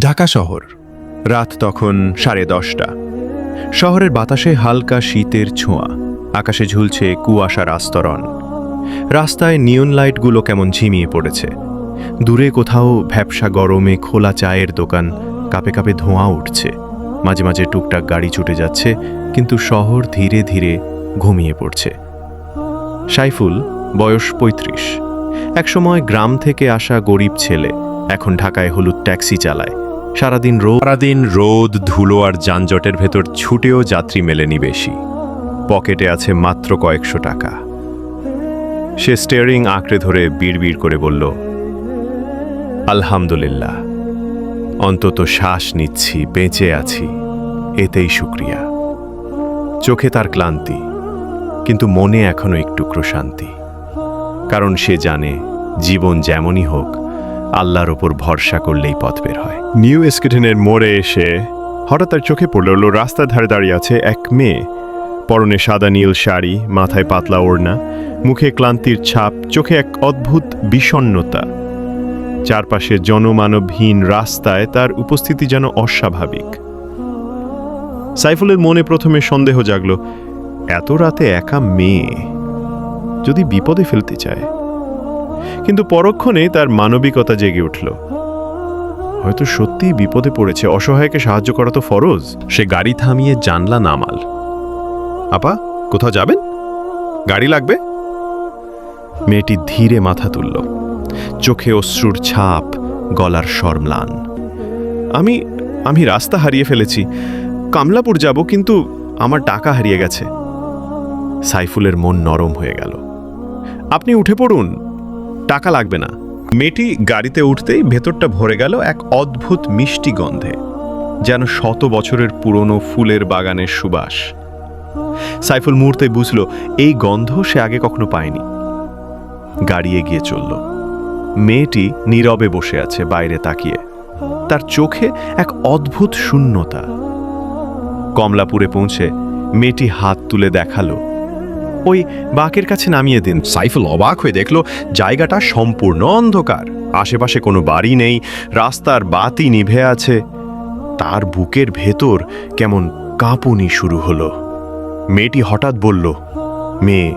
ঢাকা শহর। রাত তখন সাড়ে দশটা। শহরের বাতাসে হালকা শীতের ছোঁয়া। আকাশে ঝুলছে কুয়াশার আস্তরণ। রাস্তায় নিয়ন লাইটগুলো কেমন ঝিমিয়ে পড়েছে। দূরে কোথাও ভ্যাবসা গরমে খোলা চায়ের দোকান কাপে কাপে ধোঁয়া উঠছে। মাঝে মাঝে টুকটাক গাড়ি ছুটে যাচ্ছে, কিন্তু শহর ধীরে ধীরে ঘুমিয়ে পড়ছে। সাইফুল, বয়স পঁয়ত্রিশ। একসময় গ্রাম থেকে আসা গরিব ছেলে এখন ঢাকায় হলুদ ট্যাক্সি চালায়। সারাদিন রোদ সারাদিন রোদ, ধুলো আর যানজটের ভেতর ছুটেও যাত্রী মেলেনি বেশি। পকেটে আছে মাত্র কয়েকশো টাকা। সে স্টিয়ারিং আঁকড়ে ধরে বিড়বিড় করে বলল, আলহামদুলিল্লাহ। অন্তত শ্বাস নিচ্ছি, বেঁচে আছি। এতেই শুক্রিয়া। চোখে তার ক্লান্তি, কিন্তু মনে এখনও একটু প্রশান্তি কারণ সে জানে, জীবন যেমনই হোক আল্লাহর ওপর ভরসা করলেই পথ বের হয়। নিউ স্কেটেনের মোড়ে এসে হঠাৎ তার চোখে পড়ল রাস্তার ধারে দাঁড়িয়ে আছে এক মেয়ে। পরনে সাদা নীল শাড়ি, মাথায় পাতলা ওড়না, মুখে ক্লান্তির ছাপ, চোখে এক অদ্ভুত বিষণ্ণতা। চারপাশে জনমানবহীন রাস্তায় তার উপস্থিতি যেন অস্বাভাবিক। সাইফুলের মনে প্রথমে সন্দেহ জাগল, এত রাতে একা মেয়ে। যদি বিপদে ফেলতে চায় কিন্তু পরক্ষণে তার মানবিকতা জেগে উঠল। হয়তো সত্যিই বিপদে পড়েছে অসহায়কে সাহায্য করা তো ফরজ। সে গাড়ি থামিয়ে জানলা নামাল। আপা কোথাও যাবেন? গাড়ি লাগবে? মেয়েটি ধীরে মাথা তুলল। চোখে অশ্রুর ছাপ গলার স্বরম্লান আমি আমি রাস্তা হারিয়ে ফেলেছি। কামলাপুর যাব কিন্তু আমার টাকা হারিয়ে গেছে। সাইফুলের মন নরম হয়ে গেল। আপনি উঠে পড়ুন। টাকা লাগবে না। মেয়েটি গাড়িতে উঠতেই ভেতরটা ভরে গেল এক অদ্ভুত মিষ্টি গন্ধে, যেন শত বছরের পুরনো ফুলের বাগানের সুবাস। সাইফুল মুহূর্তে বুঝল, এই গন্ধ সে আগে কখনো পায়নি। গাড়ি এগিয়ে চলল। মেয়েটি নীরবে বসে আছে বাইরে তাকিয়ে। তার চোখে এক অদ্ভুত শূন্যতা। কমলাপুরে পৌঁছে মেয়েটি হাত তুলে দেখাল। ওই বাকের কাছে নামিয়ে দিন। সাইফুল অবাক হয়ে দেখল, জায়গাটা সম্পূর্ণ অন্ধকার। আশেপাশে কোনো বাড়ি নেই, রাস্তার বাতি নিভে আছে। তার বুকের ভেতর কেমন কাঁপুনি শুরু হলো। মেয়েটি হঠাৎ বলল, মেয়ে,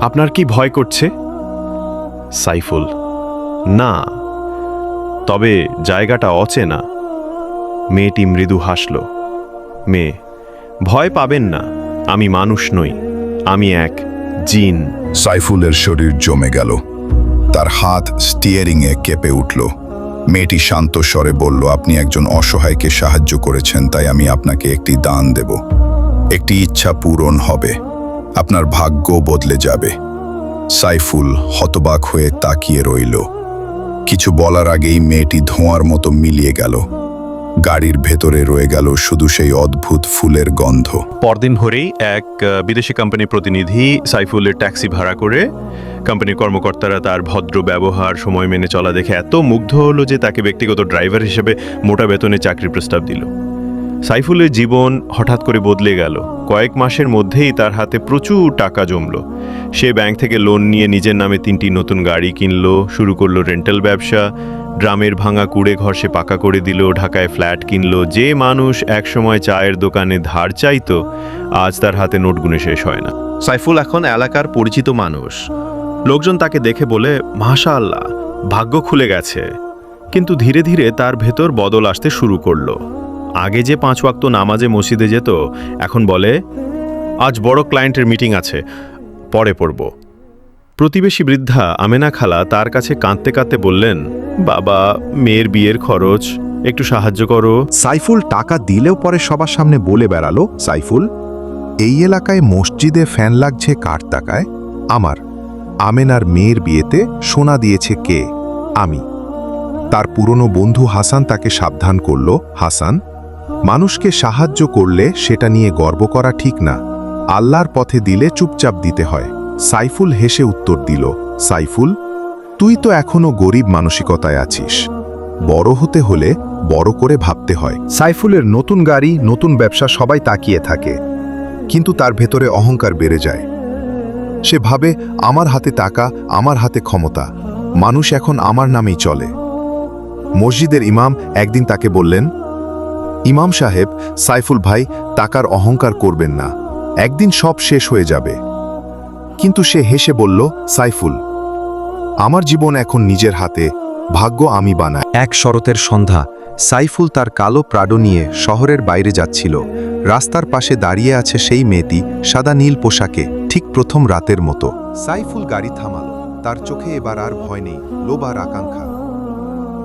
আপনার কি ভয় করছে? সাইফুল, না, তবে জায়গাটা অচেনা। মেয়েটি মৃদু হাসল, মেয়ে, ভয় পাবেন না, আমি মানুষ নই। আমি এক জিন। সাইফুলের শরীর জমে গেল। তার হাত স্টিয়ারিংয়ে কেঁপে উঠল। মেয়েটি শান্ত স্বরে বলল, আপনি একজন অসহায়কে সাহায্য করেছেন, তাই আমি আপনাকে একটি দান দেব। একটি ইচ্ছা পূরণ হবে। আপনার ভাগ্য বদলে যাবে। সাইফুল হতবাক হয়ে তাকিয়ে রইল। কিছু বলার আগেই মেয়েটি ধোঁয়ার মতো মিলিয়ে গেল। গাড়ির ভেতরে রয়ে গেল শুধু সেই অদ্ভুত ফুলের গন্ধ। পরদিন ভোরেই এক বিদেশি কোম্পানির প্রতিনিধি সাইফুলের ট্যাক্সি ভাড়া করে কোম্পানির কর্মকর্তারা তার ভদ্র ব্যবহার, সময় মেনে চলা দেখে এত মুগ্ধ হলো যে তাকে ব্যক্তিগত ড্রাইভার হিসেবে মোটা বেতনে চাকরির প্রস্তাব দিল। সাইফুলের জীবন হঠাৎ করে বদলে গেল। কয়েক মাসের মধ্যেই তার হাতে প্রচুর টাকা জমল। সে ব্যাংক থেকে লোন নিয়ে নিজের নামে তিনটি নতুন গাড়ি কিনলো, শুরু করল রেন্টাল ব্যবসা, ড্রামের ভাঙা কুড়ে ঘর সে পাকা করে দিল, ঢাকায় ফ্ল্যাট কিনলো, যে মানুষ একসময় চায়ের দোকানে ধার চাইতো, আজ তার হাতে নোট গুনে শেষ হয় না। সাইফুল এখন এলাকার পরিচিত মানুষ। লোকজন তাকে দেখে বলে মাশা আল্লাহ ভাগ্য খুলে গেছে। কিন্তু ধীরে ধীরে তার ভেতর বদল আসতে শুরু করল। আগে যে পাঁচ ওয়াক্ত নামাজে মসজিদে যেত, এখন বলে, আজ বড় ক্লায়েন্টের মিটিং আছে, পরে পড়ব। প্রতিবেশী বৃদ্ধা আমেনা খালা তার কাছে কাঁদতে কাঁদতে বললেন, বাবা, মেয়ের বিয়ের খরচ, একটু সাহায্য করো। সাইফুল টাকা দিলেও পরে সবার সামনে বলে বেড়ালো, সাইফুল, এই এলাকায় মসজিদে ফ্যান লাগছে কার টাকায়? আমার, আমেনার মেয়ের বিয়েতে সোনা দিয়েছে কে? আমি। তার পুরনো বন্ধু হাসান তাকে সাবধান করল। হাসান মানুষকে সাহায্য করলে সেটা নিয়ে গর্ব করা ঠিক না। আল্লাহর পথে দিলে চুপচাপ দিতে হয়। সাইফুল হেসে উত্তর দিল, সাইফুল, তুই তো এখনও গরিব মানসিকতায় আছিস। বড় হতে হলে বড় করে ভাবতে হয়। সাইফুলের নতুন গাড়ি, নতুন ব্যবসা সবাই তাকিয়ে থাকে। কিন্তু তার ভেতরে অহংকার বেড়ে যায়। সে ভাবে, আমার হাতে টাকা, আমার হাতে ক্ষমতা। মানুষ এখন আমার নামেই চলে। মসজিদের ইমাম একদিন তাকে বললেন ইমাম সাহেব সাইফুল ভাই টাকার অহংকার করবেন না। একদিন সব শেষ হয়ে যাবে। কিন্তু সে হেসে বলল, সাইফুল, আমার জীবন এখন নিজের হাতে, ভাগ্য আমি বানাই। এক শরতের সন্ধ্যা, সাইফুল তার কালো প্রাডো নিয়ে শহরের বাইরে যাচ্ছিল। রাস্তার পাশে দাঁড়িয়ে আছে সেই মেয়েটি সাদা নীল পোশাকে, ঠিক প্রথম রাতের মতো। সাইফুল গাড়ি থামালো। তার চোখে এবার আর ভয় নেই, লোভ আর আকাঙ্ক্ষা।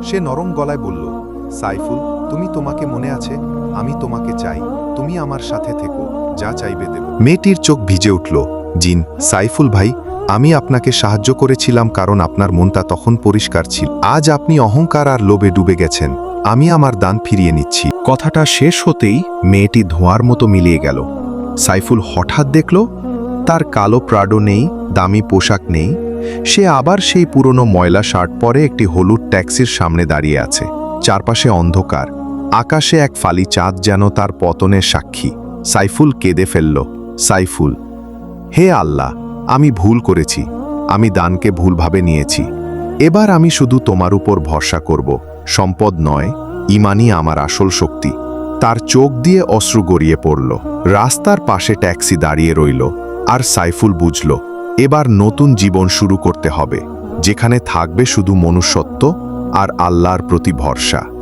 সে নরম গলায় বলল সাইফুল, তুমি তোমাকে মনে আছে? আমি তোমাকে চাই। তুমি আমার সাথে থেকো, যা চাইবে দেব। মেয়েটির চোখ ভিজে উঠল। জিন, সাইফুল ভাই, আমি আপনাকে সাহায্য করেছিলাম কারণ আপনার মনটা তখন পরিষ্কার ছিল। আজ আপনি অহংকার আর লোভে ডুবে গেছেন। আমি আমার দান ফিরিয়ে নিচ্ছি। কথাটা শেষ হতেই মেয়েটি ধোঁয়ার মতো মিলিয়ে গেল। সাইফুল হঠাৎ দেখল, তার কালো প্রাডো নেই, দামি পোশাক নেই। সে আবার সেই পুরনো ময়লা শার্ট পরে একটি হলুদ ট্যাক্সির সামনে দাঁড়িয়ে আছে। চারপাশে অন্ধকার। আকাশে এক ফালি চাঁদ যেন তার পতনের সাক্ষী। সাইফুল কেঁদে ফেলল, সাইফুল, হে আল্লাহ, আমি ভুল করেছি। আমি দানকে ভুলভাবে নিয়েছি। এবার আমি শুধু তোমার উপর ভরসা করব। সম্পদ নয়, ইমানই আমার আসল শক্তি। তার চোখ দিয়ে অশ্রু গড়িয়ে পড়ল। রাস্তার পাশে ট্যাক্সি দাঁড়িয়ে রইল। আর সাইফুল বুঝল, এবার নতুন জীবন শুরু করতে হবে। যেখানে থাকবে শুধু মনুষ্যত্ব আর আল্লাহর প্রতি ভরসা।